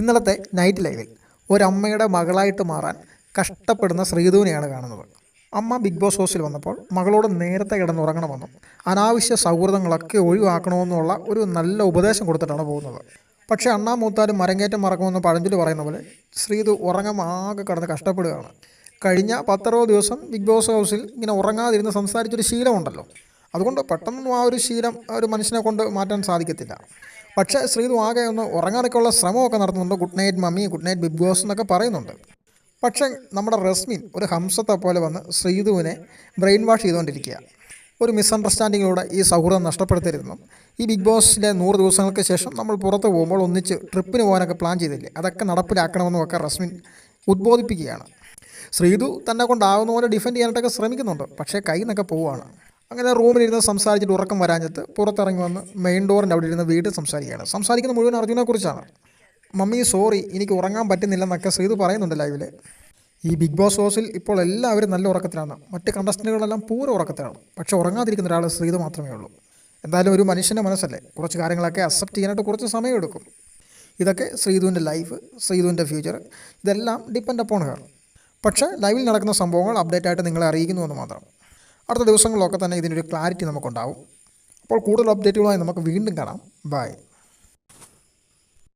ഇന്നലത്തെ നൈറ്റ് ലൈവിൽ ഒരമ്മയുടെ മകളായിട്ട് മാറാൻ കഷ്ടപ്പെടുന്ന ശ്രീധുവിനെയാണ് കാണുന്നത്. അമ്മ ബിഗ് ബോസ് ഹൗസിൽ വന്നപ്പോൾ മകളോട് നേരത്തെ കിടന്നുറങ്ങണമെന്നും അനാവശ്യ സൗഹൃദങ്ങളൊക്കെ ഒഴിവാക്കണമെന്നുള്ള ഒരു നല്ല ഉപദേശം കൊടുത്തിട്ടാണ് പോകുന്നത്. പക്ഷേ അണ്ണാ മൂത്താലും മരങ്ങേറ്റം മറക്കുമെന്ന് പഴഞ്ചൊല്ലി പറയുന്ന പോലെ ശ്രീധു ഉറങ്ങാൻ ആകെ കിടന്ന് കഷ്ടപ്പെടുകയാണ്. കഴിഞ്ഞ പത്തറുപത് ദിവസം ബിഗ് ബോസ് ഹൗസിൽ ഇങ്ങനെ ഉറങ്ങാതിരുന്ന് സംസാരിച്ചൊരു ശീലമുണ്ടല്ലോ. അതുകൊണ്ട് പെട്ടെന്നൊന്നും ആ ഒരു ശീലം ഒരു മനുഷ്യനെ കൊണ്ട് മാറ്റാൻ സാധിക്കത്തില്ല. പക്ഷേ ശ്രീതു ആകെ ഒന്ന് ഉറങ്ങാനൊക്കെയുള്ള ശ്രമമൊക്കെ നടത്തുന്നുണ്ട്. Good night mummy good night big boss എന്നൊക്കെ പറയുന്നുണ്ട്. പക്ഷേ നമ്മുടെ റസ്മിൻ ഒരു ഹംസത്തെ പോലെ വന്ന് ശ്രീതുവിനെ ബ്രെയിൻ വാഷ് ചെയ്തുകൊണ്ടിരിക്കുക. ഒരു മിസ്അണ്ടർസ്റ്റാൻഡിങ്ങിലൂടെ ഈ സൗഹൃദം നഷ്ടപ്പെടുത്തരുതെന്നും ഈ ബിഗ് ബോസിലെ നൂറ് ദിവസങ്ങൾക്ക് ശേഷം നമ്മൾ പുറത്ത് പോകുമ്പോൾ ഒന്നിച്ച് ട്രിപ്പിന് പോകാനൊക്കെ പ്ലാൻ ചെയ്തില്ലേ? അതൊക്കെ നടപ്പിലാക്കണമെന്നും ഒക്കെ റസ്മിൻ ഉദ്ബോധിപ്പിക്കുകയാണ്. ശ്രീതു തന്നെ കൊണ്ടാവുന്ന പോലെ ഡിഫെൻഡ് ചെയ്യാനായിട്ടൊക്കെ ശ്രമിക്കുന്നുണ്ട്. പക്ഷേ കൈ നിന്നൊക്കെ പോവുകയാണ്. അങ്ങനെ റൂമിലിരുന്ന് സംസാരിച്ചിട്ട് ഉറക്കം വരാഞ്ഞിട്ട് പുറത്തിറങ്ങി വന്ന് മെയിൻ ഡോറിന്റെ അവിടെ ഇരുന്ന് വീട്ടിൽ സംസാരിക്കുകയാണ്. സംസാരിക്കുന്ന മുഴുവൻ അർജുനെക്കുറിച്ചാണ് മമ്മി സോറി എനിക്ക് ഉറങ്ങാൻ പറ്റുന്നില്ലെന്നൊക്കെ ശ്രീത് പറയുന്നുണ്ട് ലൈവിൽ ഈ ബിഗ് ബോസ് ഹൗസിൽ ഇപ്പോൾ എല്ലാവരും നല്ല ഉറക്കത്തിലാണ്. മറ്റ് കണ്ടസ്റ്റന്റുകളെല്ലാം പൂര ഉറക്കത്തിലാണ്. പക്ഷേ ഉറങ്ങാതിരിക്കുന്ന ഒരാൾ ശ്രീത് മാത്രമേ ഉള്ളൂ. എന്തായാലും ഒരു മനുഷ്യന്റെ മനസ്സല്ലേ? കുറച്ച് കാര്യങ്ങളൊക്കെ അക്സെപ്റ്റ് ചെയ്യാനായിട്ട് കുറച്ച് സമയം എടുക്കും. ഇതൊക്കെ ശ്രീതുവിന്റെ ലൈഫ് ശ്രീതുവിന്റെ ഫ്യൂച്ചർ ഇതെല്ലാം ഡിപ്പെൻഡ് അപ്പോൺ ഹെയർ പക്ഷേ ലൈവിൽ നടക്കുന്ന സംഭവങ്ങൾ അപ്ഡേറ്റ് ആയിട്ട് നിങ്ങളെ അറിയിക്കുന്നു എന്ന് മാത്രം. അടുത്ത ദിവസങ്ങളിലൊക്കെ തന്നെ ഇതിനൊരു ക്ലാരിറ്റി നമുക്കുണ്ടാവും. അപ്പോൾ കൂടുതൽ അപ്ഡേറ്റുകളായി നമുക്ക് വീണ്ടും കാണാം. ബൈ